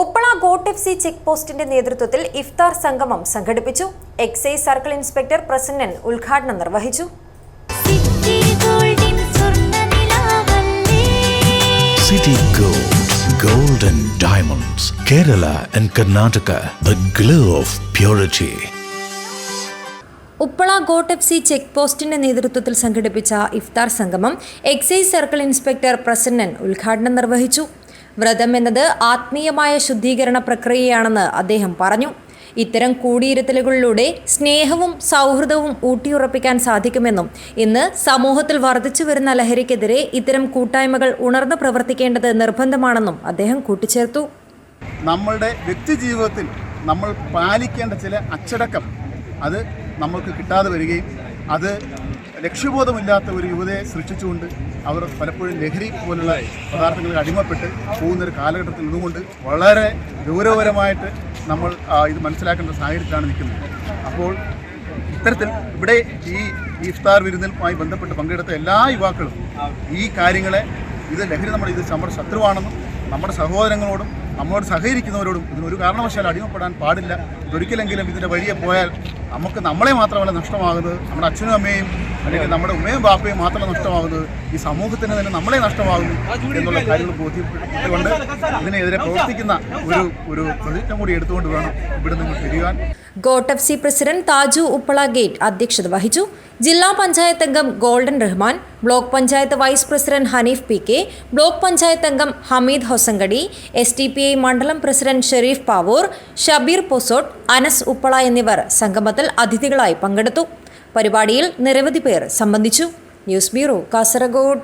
Uppala Gate F C check പോസ്റ്റിന്റെ നേതൃത്വത്തിൽ ഇഫ്താർ സംഗമം സംഘടിപ്പിച്ചു. എക്സൈസ് സർക്കിൾ ഇൻസ്പെക്ടർ പ്രസന്നൻ ഉദ്ഘാടനം നിർവഹിച്ചു. City Gold and Diamonds, Kerala and Karnataka, the glow of purity. Uppala got F C check പോസ്റ്റിന്റെ നേതൃത്വത്തിൽ സംഘടിപ്പിച്ച ഇഫ്താർ സംഗമം എക്സൈസ് സർക്കിൾ ഇൻസ്പെക്ടർ പ്രസന്നൻ ഉദ്ഘാടനം നിർവഹിച്ചു. വ്രതം എന്നത് ആത്മീയമായ ശുദ്ധീകരണ പ്രക്രിയയാണെന്ന് അദ്ദേഹം പറഞ്ഞു. ഇത്തരം കൂടിയിരുത്തലുകളിലൂടെ സ്നേഹവും സൗഹൃദവും ഊട്ടിയുറപ്പിക്കാൻ സാധിക്കുമെന്നും ഇന്ന് സമൂഹത്തിൽ വർദ്ധിച്ചു വരുന്ന ലഹരിക്കെതിരെ ഇത്തരം കൂട്ടായ്മകൾ ഉണർന്നു പ്രവർത്തിക്കേണ്ടത് നിർബന്ധമാണെന്നും അദ്ദേഹം കൂട്ടിച്ചേർത്തു. നമ്മളുടെ വ്യക്തി ജീവിതത്തിൽ നമ്മൾ പാലിക്കേണ്ട ചില അച്ചടക്കം അത് നമ്മൾക്ക് കിട്ടാതെ വരികയും അത് ലക്ഷ്യബോധമില്ലാത്ത ഒരു യുവതയെ സൃഷ്ടിച്ചുകൊണ്ട് അവർ പലപ്പോഴും ലഹരി പോലുള്ള പദാർത്ഥങ്ങൾക്ക് അടിമപ്പെട്ട് പോകുന്നൊരു കാലഘട്ടത്തിൽ നിന്നുകൊണ്ട് വളരെ ഗൗരവപരമായിട്ട് നമ്മൾ ഇത് മനസ്സിലാക്കേണ്ട സാഹചര്യത്തിലാണ് നിൽക്കുന്നത്. അപ്പോൾ ഇത്തരത്തിൽ ഇവിടെ ഈ ഈ ഇഫ്താർ വിരുന്നിലുമായി ബന്ധപ്പെട്ട് പങ്കെടുത്ത എല്ലാ യുവാക്കളും ഈ കാര്യങ്ങളെ ഇത് ലഹരി നമ്മുടെ ഇത് നമ്മുടെ ശത്രുവാണെന്നും നമ്മുടെ സഹോദരങ്ങളോടും നമ്മളോട് സഹകരിക്കുന്നവരോടും ഇതിനൊരു കാരണവശാലും അടിമപ്പെടാൻ പാടില്ല. ഇതൊരിക്കലെങ്കിലും ഇതിന്റെ വഴിയെ പോയാൽ നമുക്ക് നമ്മളെ മാത്രമല്ല നഷ്ടമാകുന്നത്. നമ്മുടെ അച്ഛനും അമ്മയും അല്ലെങ്കിൽ നമ്മുടെ ഉമ്മയും ബാപ്പയും മാത്രമല്ല നഷ്ടമാകുന്നത് ഈ സമൂഹത്തിന് തന്നെ നമ്മളെ നഷ്ടമാകുന്നു എന്നുള്ള കാര്യങ്ങൾ ബോധ്യപ്പെട്ടുകൊണ്ട് ഇതിനെതിരെ പ്രവർത്തിക്കുന്ന ഒരു ഒരു പ്രതിജ്ഞ കൂടി എടുത്തുകൊണ്ട് വേണം ഇവിടെ നിന്ന് തിരിയാൻ got F C president Thaju Uppala Gate അധ്യക്ഷത വഹിച്ചു. ജില്ലാ പഞ്ചായത്ത് അംഗം golden Rahman block panchayat vice president Hanif P K block panchayat അംഗം Hameed Hosangadi S T P I മണ്ഡലം പ്രസിഡന്റ് ഷെരീഫ് പാവൂർ ഷബീർ പൊസോട്ട് അനസ് ഉപ്പള എന്നിവർ സംഗമത്തിൽ അതിഥികളായി പങ്കെടുത്തു. പരിപാടിയിൽ നിരവധി പേർ സംബന്ധിച്ചു. News bureau Kasaragod.